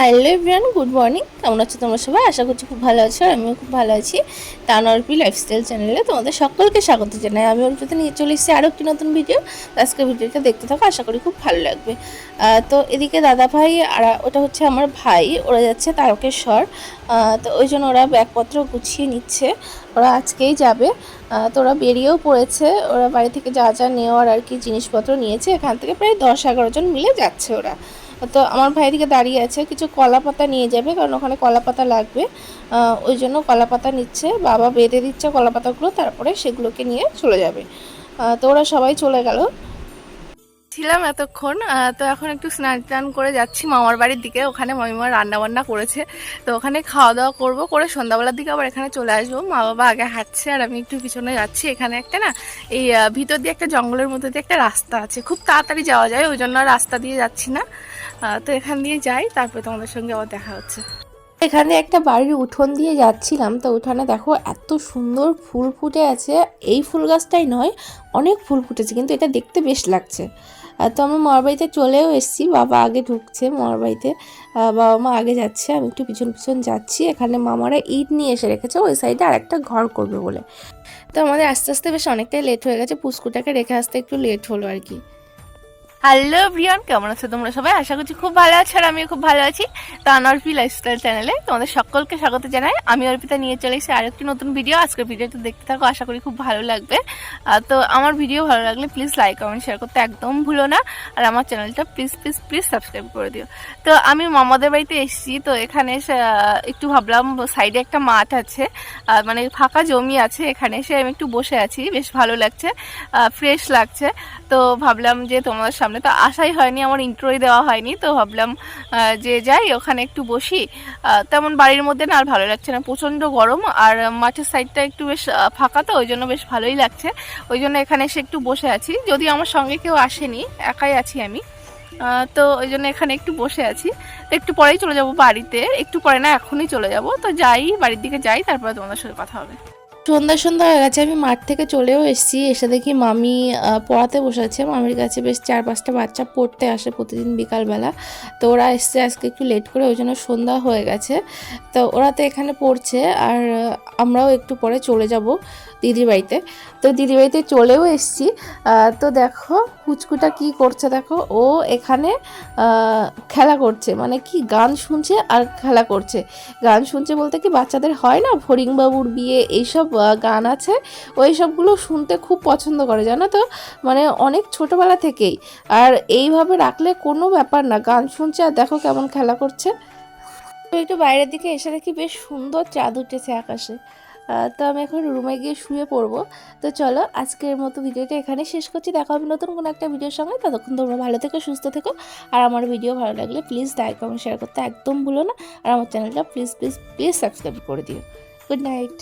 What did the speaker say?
Hello everyone good morning কেমন আছো তোমরা সবাই? আশা করছি খুব ভালো আছো আর আমিও খুব ভালো আছি। তানরপি লাইফস্টাইল চ্যানেলে তোমাদের সকলকে স্বাগত জানাই। আমি অর্পিতা নিয়ে চলে এসেছি আরও একটি নতুন ভিডিও আজকে ভিডিওটা দেখতে থাকো, আশা করি খুব ভালো লাগবে। তো এদিকে দাদা ভাই আর ওটা হচ্ছে আমার ভাই, ওরা যাচ্ছে তারকেশ্বর। তো ওই জন্য ওরা ব্যাগপত্র গুছিয়ে নিচ্ছে। ওরা আজকেই যাবে। তো ওরা বেরিয়েও পড়েছে। ওরা বাড়ি থেকে যা যা নেওয়ার আর কি জিনিসপত্র নিয়েছে, এখান থেকে প্রায় দশ এগারো জন মিলে যাচ্ছে ওরা। তো আমার ভাই দিকে দাঁড়িয়ে আছে, কিছু কলা পাতা নিয়ে যাবে, কারণ ওখানে কলা পাতা লাগবে। ওই জন্য কলা পাতা নিচ্ছে, বাবা বেঁধে দিচ্ছে কলা পাতাগুলো, তারপরে সেগুলোকে নিয়ে চলে যাবে। তো ওরা সবাই চলে গেল। ছিলাম এতক্ষণ তো এখন একটু স্নান টান করে যাচ্ছি। মামার বাড়ির দিকে, ওখানে মামিমা রান্না বান্না করেছে। তো ওখানে খাওয়া দাওয়া করব, করে সন্ধ্যাবেলার দিকে আবার এখানে চলে আসব। মা বাবা আগে হাঁটছে আর আমি একটু পিছনে যাচ্ছি। এখানে একটা না, এই ভিতর দিয়ে একটা জঙ্গলের মধ্যে দিয়ে একটা রাস্তা আছে। খুব তাড়াতাড়ি যাওয়া যায়, ওই জন্য রাস্তা দিয়ে যাচ্ছি না। তো এখান দিয়ে যাই, তারপরে তোমাদের সঙ্গে আবার দেখা হচ্ছে। এখানে একটা বাড়ির উঠোন দিয়ে যাচ্ছিলাম। তো উঠানে দেখো এত সুন্দর ফুল ফুটে আছে। এই ফুল গাছটাই নয়, অনেক ফুল ফুটেছে, কিন্তু এটা দেখতে বেশ লাগছে। তো আমি মামার বাড়িতে চলেও এসেছি। বাবা আগে ঢুকছে মামার বাড়িতে বাবা মা আগে যাচ্ছে, আমি একটু পিছন পিছন যাচ্ছি। এখানে মামারা ইট নিয়ে এসে রেখেছে, ওই সাইডে আরেকটা ঘর করবে বলে। তো আমাদের আস্তে আস্তে বেশ অনেকটাই লেট হয়ে গেছে পুস্কুটাকে রেখে আসতে একটু লেট হলো আর কি। হ্যালো ব্রিয়ান কেমন আছো তোমরা সবাই? আশা করছি খুব ভালো আছো আর আমিও খুব ভালো আছি। তো আনর্পি লাইফস্টাইল চ্যানেলে তোমাদের সকলকে স্বাগত জানাই। আমি অর্পিতা নিয়ে চলে এসেছি আরেকটি নতুন ভিডিও আজকের ভিডিওটা দেখতে থাকো, আশা করি খুব ভালো লাগবে। তো আমার ভিডিও ভালো লাগলে প্লিজ লাইক কমেন্ট শেয়ার করতে একদম ভুলো না। আর আমার চ্যানেলটা প্লিজ প্লিজ প্লিজ সাবস্ক্রাইব করে দিও। তো আমি মামাদের বাড়িতে এসেছি। তো এখানে এসে একটু ভাবলাম সাইডে একটা মাঠ আছে। মানে ফাঁকা জমি আছে এখানে। এসে আমি একটু বসে আছি। বেশ ভালো লাগছে। ফ্রেশ লাগছে। তো ভাবলাম যে তোমাদের সামনে তো আসাই হয়নি, আমার ইন্ট্রোই দেওয়া হয়নি, তো ভাবলাম যে যাই, ওখানে একটু বসি। তেমন বাড়ির মধ্যে না আর ভালো লাগছে না, প্রচণ্ড গরম আর মাঠের সাইডটা একটু বেশ ফাঁকা তো, ওই জন্য বেশ ভালোই লাগছে। ওই জন্য এখানে এসে একটু বসে আছি যদি আমার সঙ্গে কেউ আসেনি, একাই আছি আমি। তো ওই জন্য এখানে একটু বসে আছি। তো একটু পরেই চলে যাব বাড়িতে, একটু পরে না, এখনই চলে যাব। তো যাই, বাড়ির দিকে যাই, তারপরে তোমাদের সাথে কথা হবে। সন্ধ্যা সন্ধ্যা হয়ে গেছে। আমি মাঠ থেকে চলেও এসেছি। এসে দেখি মামি পড়াতে বসে আছে। মামির কাছে বেশ চার পাঁচটা বাচ্চা পড়তে আসে প্রতিদিন বিকালবেলা। তো ওরা এসছে আজকে একটু লেট করে, ওই জন্য সন্ধ্যা হয়ে গেছে। তো ওরা তো এখানে পড়ছে আর আমরাও একটু পরে চলে যাব দিদি বাড়িতে। তো দিদি বাড়িতে চলেও এসছি। তো দেখো কুচকুটা কি করছে দেখো। ও এখানে খেলা করছে। মানে কি গান শুনছে আর খেলা করছে। গান শুনছে বলতে কি বাচ্চাদের হয় না ফড়িংবাবুর বিয়ে এইসব গান আছে, ওই সবগুলো শুনতে খুব পছন্দ করে, জানো তো? মানে অনেক ছোটবেলা থেকেই। আর এইভাবে রাখলে কোনো ব্যাপার না, গান শুনছে আর দেখো কেমন খেলা করছে। তো একটু বাইরের দিকে এসে দেখি বেশ সুন্দর চাঁদ উঠেছে আকাশে। তো আমি এখন রুমে গিয়ে শুয়ে পড়ব। তো চলো, আজকের মতো ভিডিওটা এখানে শেষ করছি। দেখা হবে নতুন কোনো একটা ভিডিওর সঙ্গে। ততক্ষণ তোমরা ভালো থেকো, সুস্থ থেকো। আর আমার ভিডিও ভালো লাগলে প্লিজ লাইক কমেন্ট শেয়ার করতে একদম ভুলো না। আর আমার চ্যানেলটা প্লিজ প্লিজ প্লিজ সাবস্ক্রাইব করে দিও। Good night